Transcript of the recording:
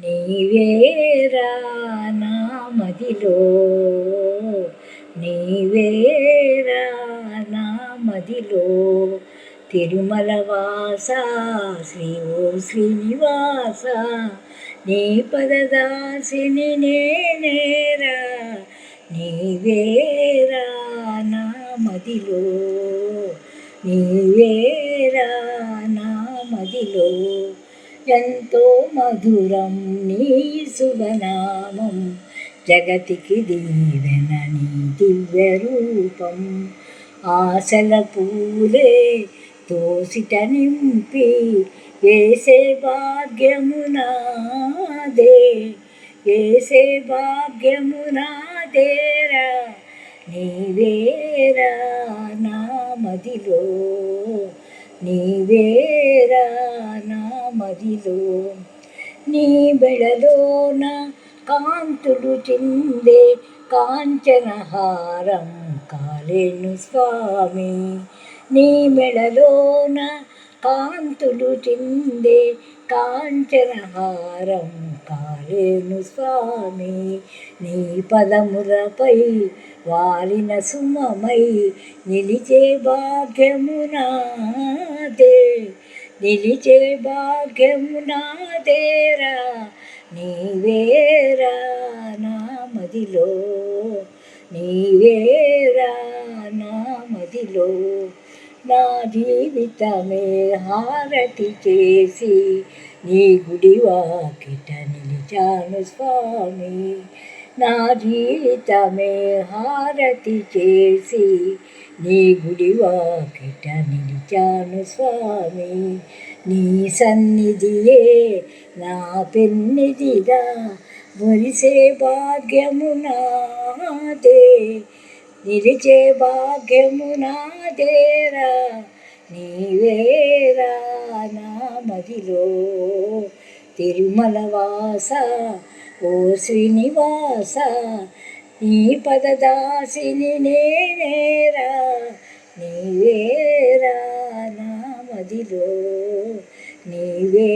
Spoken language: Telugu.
నీవేరా నా మదిలో? నీవేరా నా మదిలో? తిరుమల వాస శ్రీ ఓ శ్రీనివాస నీ పదదాసిని నేనేరా? నీవేరా నా మదిలో? నీవేరా నా మదిలో? ఎంతో మధురం నీ శుభనామం. జగతికి దీవెన నీ దివ్య రూపం. ఆశల పూలే తోసిట నింపి వేసే భాగ్యమునాదే వేసే భాగ్యమునాదేరా నీవేరా నా మదిలో నీవే నీలో నీ బెడలోన కాంతుడు చిందే కాంచనహారం కాలేను స్వామి నీ మెడలోన కాంతులు చిందే కాంచనహారం కాలేను స్వామి నీ పదములపై వాలిన సుమమై నిలిచే భాగ్యమునా నిలిచే భాగ్యమునాదేరా నీవేరా నా మదిలో నీవేరా నా మదిలో. నా జీవితమే హారతి చేసి నీ గుడివాకిట నిలిచాను స్వామి. నా జీవితమే హారతి చేసి నీ గుడివాకిట నిలిచాను స్వామి. నీ సన్నిధియే నా పెన్నిదిగా మురిసే భాగ్యము నాదే. నిలిచే భాగ్యము నాదేరా. నీవేరా నా మదిలో. తిరుమల వాస ఓ శ్రీనివాస నీ పదదాసిని నేనేరా. இவே